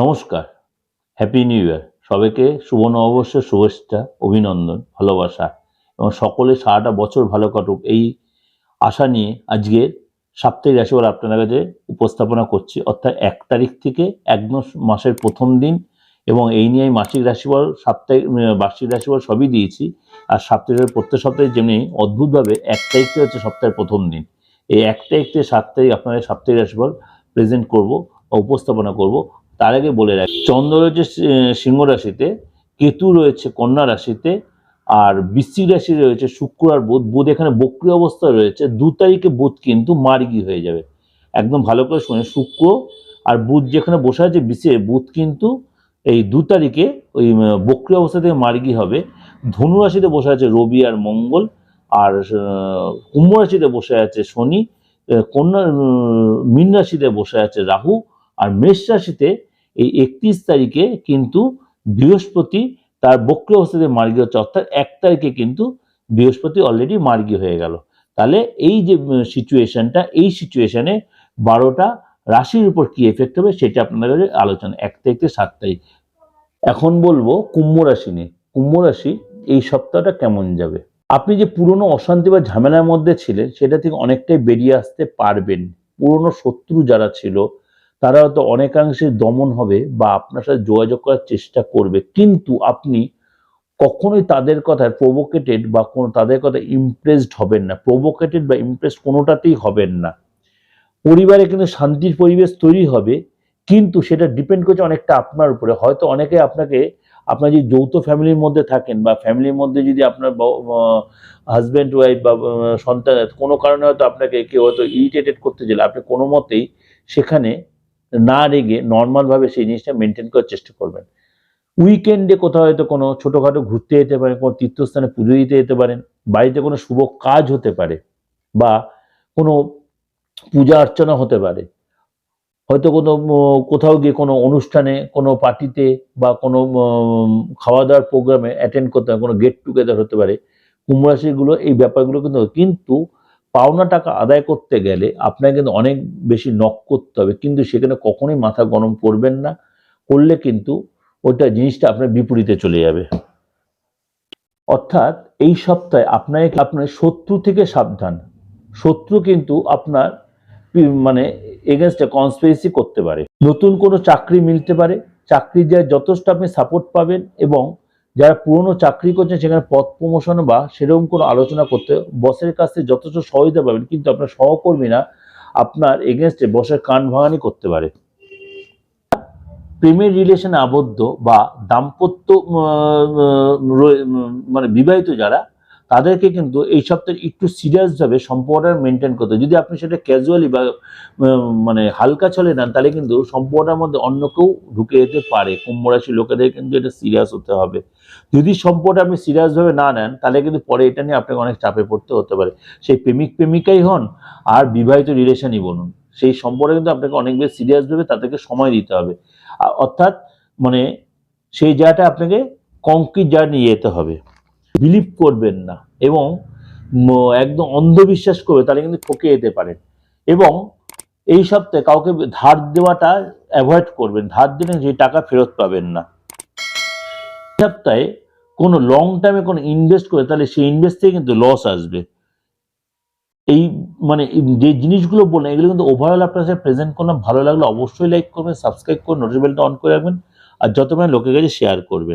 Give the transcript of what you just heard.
নমস্কার happy new year সবাইকে শুভ নববর্ষের শুভেচ্ছা, অভিনন্দন, ভালোবাসা এবং সকলে সারাটা বছর ভালো কাটুক। এই আশা নিয়ে আজকে সাপ্তাহিক রাশিফল আপনাদের কাছে উপস্থাপনা করছি, অর্থাৎ এক তারিখ থেকে একদম মাসের প্রথম দিন এবং এই নিয়ে মাসিক রাশিফল, সাপ্তাহিক বার্ষিক রাশিফল সবই দিয়েছি। আর সাপ্তাহিক প্রত্যেক সপ্তাহে যেমনি অদ্ভুতভাবে এক তারিখ থেকে হচ্ছে সপ্তাহের প্রথম দিন। এই এক তারিখ থেকে সাত তারিখ আপনাদের সাপ্তাহিক রাশিফল প্রেজেন্ট করব, উপস্থাপনা করব। তার আগে বলে রাখি, চন্দ্র রয়েছে সিংহ রাশিতে, কেতু রয়েছে কন্যা রাশিতে, আর বৃশ্চিক রাশি রয়েছে শুক্র আর বুধ। বুধ এখানে বক্রি অবস্থা রয়েছে, দু তারিখে বুধ কিন্তু মার্গি হয়ে যাবে। একদম ভালো করে শুনে, শুক্র আর বুধ যেখানে বসে আছে বিশে বুধ কিন্তু এই দু তারিখে ওই বক্রি অবস্থা থেকে মার্গি হবে। ধনু রাশিতে বসে আছে রবি আর মঙ্গল, আর কুম্ভ রাশিতে বসে আছে শনি কন্যা মীন রাশিতে বসে আছে রাহু আর মেষ রাশিতে এই একত্রিশ তারিখে কিন্তু বৃহস্পতি তার বক্র অবস্থাতে মার্গী হচ্ছে, অর্থাৎ এক তারিখে কিন্তু বৃহস্পতি অলরেডি মার্গী হয়ে গেল। তাহলে এই যে সিচুয়েশনটা এই সিচুয়েশনে বারোটা রাশির উপর কি এফেক্ট হবে সেটা আপনাদের আলোচনা, এক থেকে সাত তারিখ। এখন বলব কুম্ভ রাশি নিয়ে। কুম্ভ রাশি এই সপ্তাহটা কেমন যাবে? আপনি যে পুরনো অশান্তি বা ঝামেলার মধ্যে ছিলেন, সেটা থেকে অনেকটাই বেরিয়ে আসতে পারবেন। পুরনো শত্রু যারা ছিল তারা হয়তো অনেকাংশে দমন হবে বা আপনার সাথে যোগাযোগ করার চেষ্টা করবে। কিন্তু আপনি কখনোই তাদের কথায় প্রভোকেটেড বা কোনো তাদের কথা ইমপ্রেসড হবেন না। প্রভোকেটেড বা ইমপ্রেসড কোনোটাতেই হবেন না। পরিবারে কিন্তু শান্তির পরিবেশ তৈরি হবে, কিন্তু সেটা ডিপেন্ড করছে অনেকটা আপনার উপরে। হয়তো অনেকে আপনাকে, আপনার যে যৌথ ফ্যামিলির মধ্যে থাকেন বা ফ্যামিলির মধ্যে যদি আপনার হাজব্যান্ড ওয়াইফ বা সন্তান কোনো কারণে হয়তো আপনাকে কেউ হয়তো ইরিটেটেড করতে গেলে আপনি কোনো মতেই সেখানে না রেগে নর্মালভাবে সেই জিনিসটা মেনটেন করার চেষ্টা করবেন। উইকেন্ডে কোথাও হয়তো কোনো ছোটোখাটো ঘুরতে যেতে পারেন, কোনো তীর্থস্থানে পুজো দিতে যেতে পারেন, বাড়িতে কোনো শুভ কাজ হতে পারে বা কোনো পূজা অর্চনা হতে পারে। হয়তো কোনো কোথাও গিয়ে কোনো অনুষ্ঠানে, কোনো পার্টিতে বা কোনো খাওয়া দাওয়ার প্রোগ্রামে অ্যাটেন্ড করতে হবে কোনো গেট টুগেদার হতে পারে। কুম্ভ রাশিগুলো এই ব্যাপারগুলো কিন্তু কিন্তু পাওনা টাকা আদায় করতে গেলে আপনাকে কিন্তু অনেক বেশি নক করতে হবে। কিন্তু সেখানে কখনোই মাথা গরম করবেন না। করলে কিন্তু ওটা জিনিসটা আপনার বিপরীতে চলে যাবে। অর্থাৎ এই সপ্তাহে আপনাকে আপনার শত্রু থেকে সাবধান? শত্রু কিন্তু আপনার মানে এগেনস্টে কনস্পিরেসি করতে পারে। নতুন কোনো চাকরি মিলতে পারে। চাকরি যা যথেষ্ট আপনি সাপোর্ট পাবেন এবং যারা পুরনো চাকরি করছেন, সেখানে পদ প্রমোশন বা সেরকম কোনো আলোচনা করতে বসের কাছ যথেষ্ট সহযোগিতা পাবেন, কিন্তু আপনার সহকর্মীরা আপনার এগেনস্টে বসের কান ভাঙানি করতে পারে। প্রেমের রিলেশনে আবদ্ধ বা দাম্পত্য মানে বিবাহিত যারা তাদেরকে কিন্তু এই সপ্তাহে একটু সিরিয়াসভাবে সম্পর্কটা মেনটেন করতে। যদি আপনি সেটা ক্যাজুয়ালি বা মানে হালকা চলে নেন, তাহলে কিন্তু সম্পর্কটার মধ্যে অন্য কেউ ঢুকে যেতে পারে। কুম্ভ রাশির লোকেদের কিন্তু এটা সিরিয়াস হতে হবে। যদি সম্পর্কটা আপনি সিরিয়াসভাবে না নেন, তাহলে কিন্তু পরে এটা নিয়ে আপনাকে অনেক চাপে পড়তে হতে পারে। সেই প্রেমিক প্রেমিকাই হন আর বিবাহিত রিলেশনই বলুন। সেই সম্পর্কে কিন্তু আপনাকে অনেক বেশি সিরিয়াসভাবে তাদেরকে সময় দিতে হবে। অর্থাৎ মানে সেই জায়গাটা আপনাকে কংক্রিট জায়গা নিয়ে যেতে হবে। বিলিভ করবেন না এবং একদম অন্ধবিশ্বাস করবে, তাহলে কিন্তু ঠকে যেতে পারেন এবং এই সপ্তাহে কাউকে ধার দেওয়াটা অ্যাভয়েড করবেন, ধার দিলে যে টাকা ফেরত পাবেন না। সপ্তাহে কোনো লং টাইমে কোনো ইনভেস্ট করে, তাহলে সেই ইনভেস্ট থেকে কিন্তু লস আসবে। এই মানে যে জিনিসগুলো বললেন এগুলো কিন্তু ওভারঅল আপনার সাথে প্রেজেন্ট করলাম, ভালো লাগলে অবশ্যই লাইক করবেন সাবস্ক্রাইব করে নোটিফিকেশনটা অন করে রাখবেন, আর যত মানে লোকের কাছে শেয়ার করবেন।